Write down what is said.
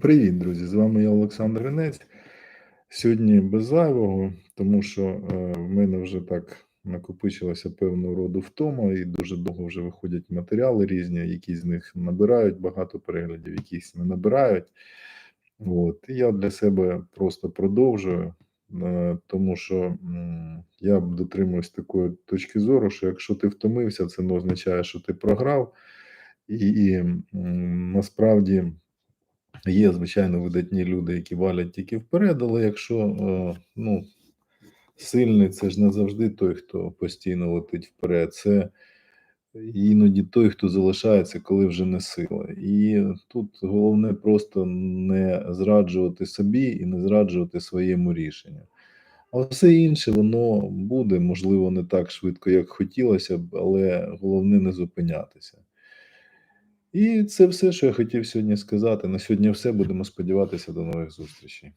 Привіт, друзі! З вами я Олександр Гринець. Сьогодні без зайвого, тому що е, в мене вже так накопичилося певного роду втома, і дуже довго вже виходять матеріали різні, які з них набирають багато переглядів, якісь не набирають. От. І я для себе просто продовжую, е, тому що я дотримуюсь такої точки зору, що якщо ти втомився, це не означає, що ти програв. І, і насправді. Є, звичайно, видатні люди, які валять тільки вперед, але якщо е, ну, сильний, це ж не завжди той, хто постійно летить вперед. Це іноді той, хто залишається, коли вже не сила. І тут головне просто не зраджувати собі і не зраджувати своєму рішенню. А все інше воно буде, можливо, не так швидко, як хотілося б, але головне не зупинятися. І це все, що я хотів сьогодні сказати. На сьогодні все. Будемо сподіватися до нових зустрічей.